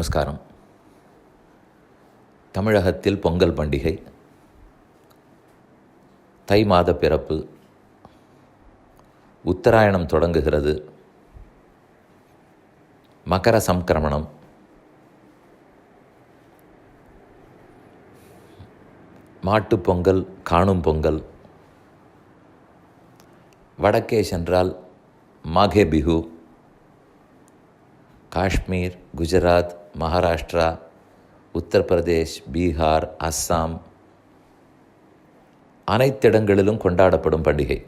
நமஸ்காரம். தமிழகத்தில் பொங்கல் பண்டிகை. தை மாத பிறப்பு. உத்தராயணம் தொடங்குகிறது. மகர சம்கிரமணம் மாட்டுப் பொங்கல் காணும் பொங்கல். வடக்கே சென்றால் மாகே பிஹு. காஷ்மீர் குஜராத் மகாராஷ்டிரா உத்தரப்பிரதேஷ் பீகார் அஸ்ஸாம் அனைத்திடங்களிலும் கொண்டாடப்படும் பண்டிகை.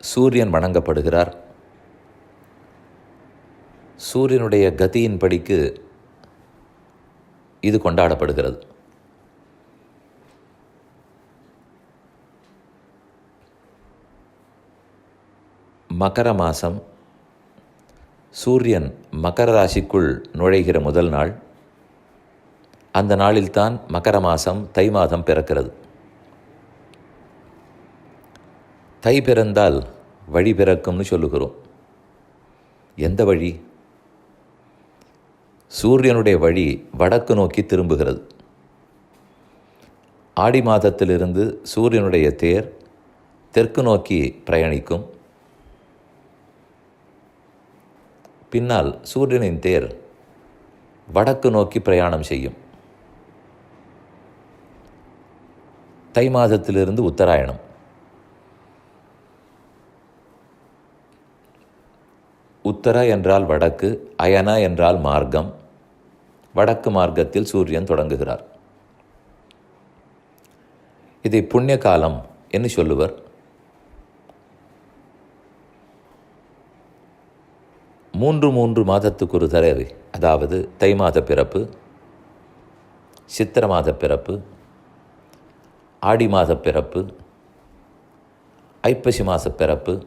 சூரியன் வணங்கப்படுகிறார். சூரியனுடைய கதியின் படிக்கு இது கொண்டாடப்படுகிறது. மகர மாதம் சூரியன் மகர ராசிக்குள் நுழைகிற முதல் நாள். அந்த நாளில்தான் மகர மாதம் தை மாதம் பிறக்கிறது. தை பிறந்தால் வழி பிறக்கும்னு சொல்லுகிறோம். எந்த வழி? சூரியனுடைய வழி வடக்கு நோக்கி திரும்புகிறது. ஆடி மாதத்திலிருந்து சூரியனுடைய தேர் தெற்கு நோக்கி பிரயாணிக்கும். பின்னால் சூரியனின் தேர் வடக்கு நோக்கி பிரயாணம் செய்யும். தை மாதத்திலிருந்து உத்தராயணம். உத்தர என்றால் வடக்கு அயன என்றால் மார்க்கம். வடக்கு மார்க்கத்தில் சூரியன் தொடங்குகிறார். இதை புண்ணிய காலம் என்று சொல்லுவர். மூன்று மூன்று மாதத்துக்கு ஒரு தடவை அதாவது தை மாத பிறப்பு சித்திர மாத பிறப்பு ஆடி மாத பிறப்பு ஐப்பசி மாத பிறப்பு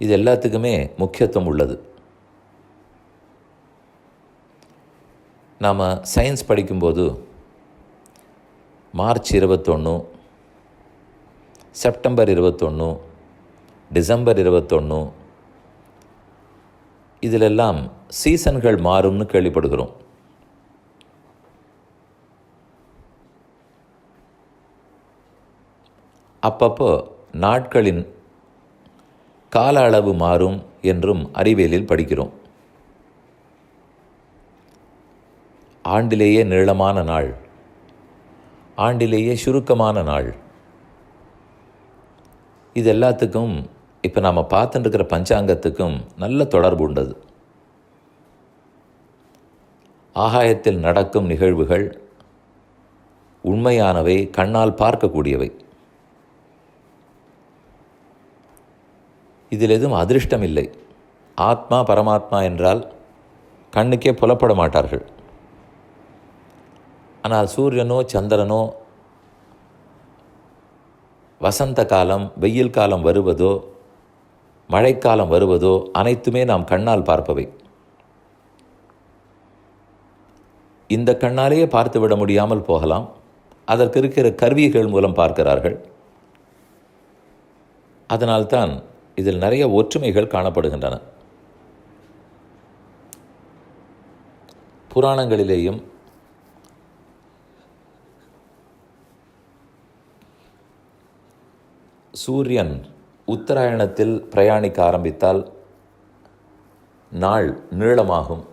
இது எல்லாத்துக்குமே முக்கியத்துவம் உள்ளது. நாம் சயின்ஸ் படிக்கும்போது மார்ச் இருபத்தொன்று செப்டம்பர் இருபத்தொன்று டிசம்பர் இருபத்தொன்று இதிலெல்லாம் சீசன்கள் மாறும்னு கேள்விப்படுகிறோம். அப்பப்போ நாட்களின் கால அளவு மாறும் என்றும் அறிவியலில் படிக்கிறோம். ஆண்டிலேயே நீளமான நாள் ஆண்டிலேயே சுருக்கமான நாள். இது எல்லாத்துக்கும் இப்போ நாம் பார்த்துட்டுருக்கிற பஞ்சாங்கத்துக்கும் நல்ல தொடர்பு உண்டது. ஆகாயத்தில் நடக்கும் நிகழ்வுகள் உண்மையானவை கண்ணால் பார்க்கக்கூடியவை. இதில் எதுவும் அதிர்ஷ்டம் இல்லை ஆத்மா பரமாத்மா என்றால் கண்ணுக்கே புலப்பட மாட்டார்கள். ஆனால் சூரியனோ சந்திரனோ வசந்த காலம் வெயில் காலம் வருவதோ மழைக்காலம் வருவதோ அனைத்துமே நாம் கண்ணால் பார்ப்பவை. இந்த கண்ணாலேயே பார்த்துவிட முடியாமல் போகலாம். அதற்கு இருக்கிற கருவிகள் மூலம் பார்க்கிறார்கள். அதனால்தான் இதில் நிறைய ஒற்றுமைகள் காணப்படுகின்றன. புராணங்களிலேயும் சூரியன் உத்தராயணத்தில் பிரயாணிக்க ஆரம்பித்தால் நாள் நீளமாகும்.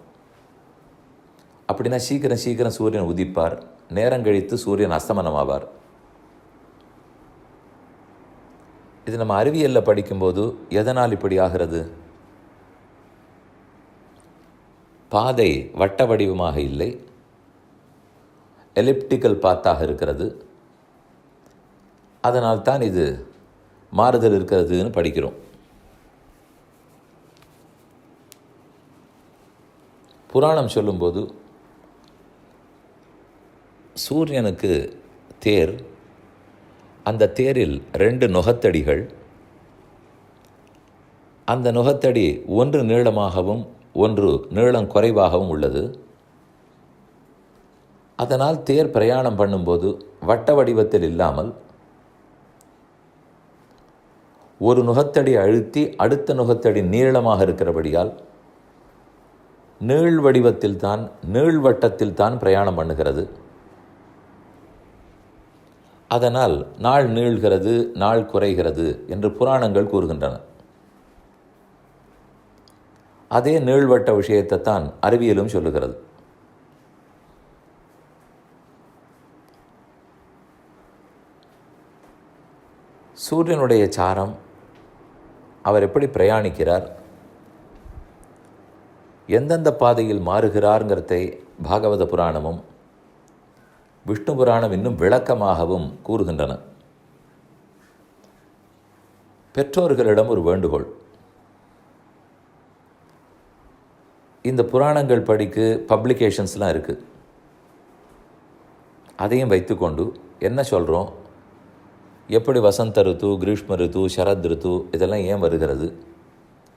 அப்படின்னா சீக்கிரம் சீக்கிரம் சூரியன் உதிப்பார். நேரம் கழித்து சூரியன் அஸ்தமனமாவார். இது நம்ம அறிவியலில் படிக்கும்போது எதனால் இப்படி ஆகிறது? பாதை வட்ட வடிவமாக இல்லை. எலிப்டிக்கல் பாத்தாக இருக்கிறது. அதனால் தான் இது மாறுதல் இருக்கிறதுன்னு படிக்கிறோம். புராணம் சொல்லும்போது சூரியனுக்கு தேர் அந்த தேரில் ரெண்டு நுகத்தடிகள் அந்த நுகத்தடி ஒன்று நீளமாகவும் ஒன்று நீளம் குறைவாகவும் உள்ளது. அதனால் தேர் பிரயாணம் பண்ணும்போது வட்ட வடிவத்தில் இல்லாமல் ஒரு நுகத்தடி அழுத்தி அடுத்த நுகத்தடி நீளமாக இருக்கிறபடியால் நீள் வடிவத்தில் தான் நீள்வட்டத்தில் தான் பிரயாணம் பண்ணுகிறது. அதனால் நாள் நீள்கிறது நாள் குறைகிறது என்று புராணங்கள் கூறுகின்றன. அதே நீள்வட்ட விஷயத்தை தான் அறிவியலும் சொல்லுகிறது. சூரியனுடைய சாரம் அவர் எப்படி பிரயாணிக்கிறார்? எந்தெந்த பாதையில் மாறுகிறாருங்கிறதை பாகவத புராணமும் விஷ்ணு புராணம் இன்னும் விளக்கமாகவும் கூறுகின்றன. பெற்றோர்களிடம் ஒரு வேண்டுகோள். இந்த புராணங்கள் படிக்கு பப்ளிகேஷன்ஸ்லாம் இருக்குது அதையும் வைத்துக்கொண்டு என்ன சொல்கிறோம் எப்படி வசந்த ருத்து கிரீஷ்ம ருத்து சரத் ருத்து இதெல்லாம் ஏன் வருகிறது?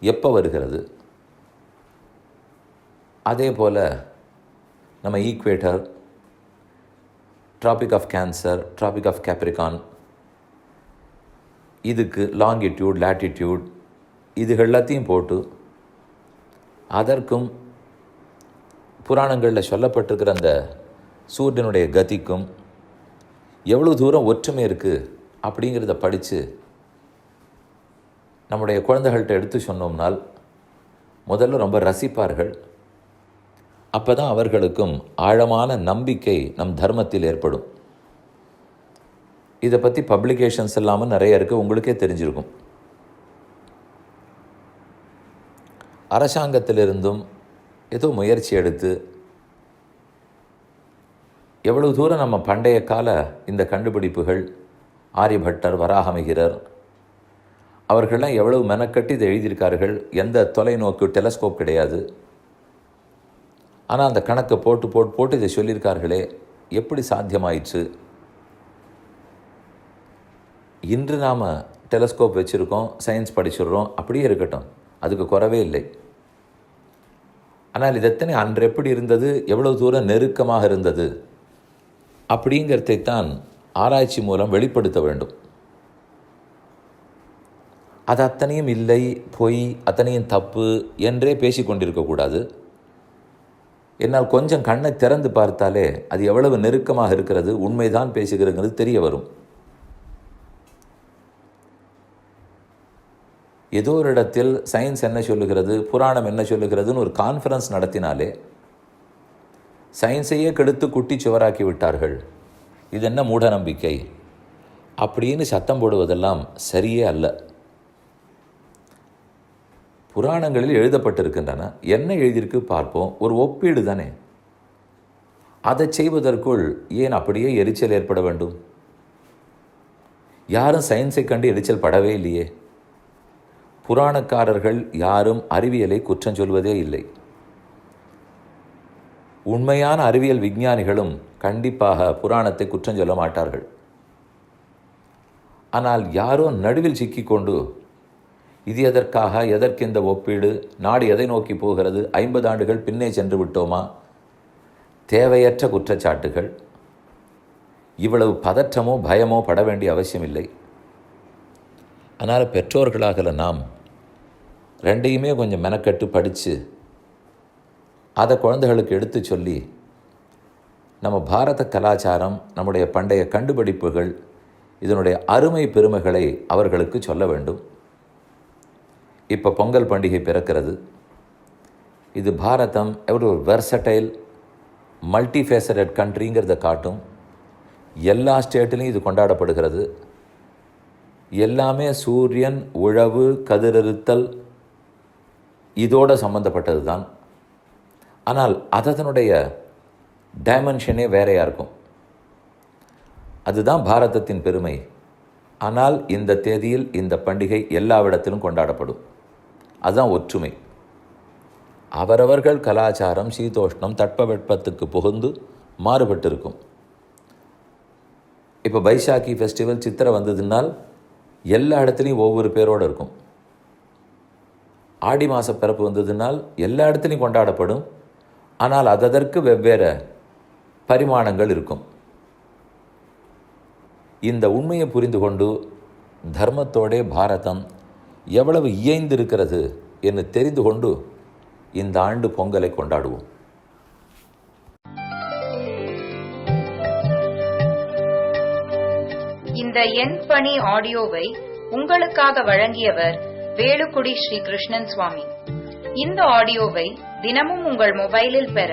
எப்போ வருகிறது? அதே போல் நம்ம equator tropic of cancer tropic of Capricorn இதுக்கு லாங்கிடியூட் லேட்டிடியூட் இது எல்லாத்தையும் போட்டு அதற்கும் புராணங்களில் சொல்லப்பட்டிருக்கிற அந்த சூரியனுடைய கதிக்கும் எவ்வளோ தூரம் ஒற்றுமை இருக்குது அப்படிங்கிறத படித்து நம்முடைய குழந்தைகள்கிட்ட எடுத்து சொன்னோம்னால் முதல்ல ரொம்ப ரசிப்பார்கள். அப்போ தான் அவர்களுக்கும் ஆழமான நம்பிக்கை நம் தர்மத்தில் ஏற்படும். இதை பற்றி பப்ளிகேஷன்ஸ் இல்லாமல் நிறைய இருக்குது உங்களுக்கே தெரிஞ்சிருக்கும். அரசாங்கத்திலிருந்தும் ஏதோ முயற்சி எடுத்து எவ்வளவு தூரம் நம்ம பண்டைய கால இந்த கண்டுபிடிப்புகள் ஆரியபட்டர் வராகமிகிரர் அவர்கள்லாம் எவ்வளவு மெனக்கட்டி இதை எழுதியிருக்கார்கள். எந்த தொலைநோக்கு டெலஸ்கோப் கிடையாது. ஆனால் அந்த கணக்கை போட்டு போட்டு போட்டு இதை சொல்லியிருக்கார்களே எப்படி சாத்தியமாயிடுச்சு இன்று நாம் டெலஸ்கோப் வச்சுருக்கோம் சயின்ஸ் படிச்சிடுறோம் அப்படியே இருக்கட்டும். அதுக்கு குறவே இல்லை. ஆனால் இது எத்தனை அன்று எப்படி இருந்தது? எவ்வளவு தூரம் நெருக்கமாக இருந்தது? அப்படிங்கிறதைத்தான் ஆராய்ச்சி மூலம் வெளிப்படுத்த வேண்டும். அது அத்தனையும் இல்லை பொய் அத்தனையும் தப்பு என்றே பேசிக்கொண்டிருக்கக்கூடாது என்னால் கொஞ்சம் கண்ணை திறந்து பார்த்தாலே அது எவ்வளவு நெருக்கமாக இருக்கிறது உண்மைதான் பேசுகிறதுங்கிறது தெரிய வரும். ஏதோ ஒரு இடத்தில் சயின்ஸ் என்ன சொல்லுகிறது புராணம் என்ன சொல்லுகிறதுன்னு ஒரு கான்ஃபரன்ஸ் நடத்தினாலே சயின்ஸையே கெடுத்து குட்டி சுவராக்கி விட்டார்கள். இது என்ன மூட நம்பிக்கை அப்படின்னு சத்தம் போடுவதெல்லாம் சரியே அல்ல. புராணங்களில் எழுதப்பட்டிருக்கின்றன. என்ன எழுதியிருக்கு பார்ப்போம். ஒரு ஒப்பீடு தானே. அதை செய்வதற்குள் ஏன் அப்படியே எரிச்சல் ஏற்பட வேண்டும்? யாரும் சயின்ஸை கண்டு எரிச்சல் படவே இல்லையே. புராணக்காரர்கள் யாரும் அறிவியலை குற்றம் சொல்வதே இல்லை. உண்மையான அறிவியல் விஞ்ஞானிகளும் கண்டிப்பாக புராணத்தை குற்றம் சொல்ல மாட்டார்கள். ஆனால் யாரோ நடுவில் சிக்கிக்கொண்டு இது எதற்காக எதற்கு இந்த ஒப்பீடு நாடு எதை நோக்கி போகிறது ஐம்பது ஆண்டுகள் பின்னே சென்று விட்டோமா? தேவையற்ற குற்றச்சாட்டுகள். இவ்வளவு பதற்றமோ பயமோ பட வேண்டிய அவசியமில்லை. அதனால் பெற்றோர்களாகல நாம் ரெண்டையுமே கொஞ்சம் மெனக்கட்டு படித்து அதை குழந்தைகளுக்கு எடுத்து சொல்லி நம்ம பாரத கலாச்சாரம் நம்முடைய பண்டைய கண்டுபிடிப்புகள் இதனுடைய அருமை பெருமைகளை அவர்களுக்கு சொல்ல வேண்டும். இப்போ பொங்கல் பண்டிகை பிறக்கிறது. இது பாரதம் எவ்வளோ ஒரு வெர்சடைல் மல்டிஃபேசரட் கண்ட்ரிங்கிறத காட்டும். எல்லா ஸ்டேட்லேயும் இது கொண்டாடப்படுகிறது. எல்லாமே சூரியன் உழவு கதிரறுத்தல் இதோடு சம்மந்தப்பட்டது தான் ஆனால் அதனுடைய டைமென்ஷனே வேறையாக இருக்கும் அதுதான் பாரதத்தின் பெருமை. ஆனால் இந்த தேதியில் இந்த பண்டிகை எல்லாவிடத்திலும் கொண்டாடப்படும். அதுதான் ஒற்றுமை. அவரவர்கள் கலாச்சாரம் சீதோஷ்ணம் தட்பவெட்பத்துக்கு புகுந்து மாறுபட்டிருக்கும். இப்போ பைசாக்கி ஃபெஸ்டிவல் சித்திரை வந்ததுனால் எல்லா இடத்துலையும் ஒவ்வொரு பேரோடு இருக்கும். ஆடி மாத பிறப்பு வந்ததுனால் எல்லா இடத்துலையும் கொண்டாடப்படும். ஆனால் அதற்கு வெவ்வேறு பரிமாணங்கள் இருக்கும். இந்த உண்மையை புரிந்து கொண்டு தர்மத்தோடே பாரதம் எவ்வளவு இயைந்திருக்கிறது என்று தெரிந்து கொண்டு இந்த ஆண்டு பொங்கலை கொண்டாடுவோம். இந்த எண் பணி ஆடியோவை உங்களுக்காக வழங்கியவர் வேலுக்குடி ஸ்ரீ கிருஷ்ணன் சுவாமி. இந்த ஆடியோவை தினமும் உங்கள் மொபைலில் பெற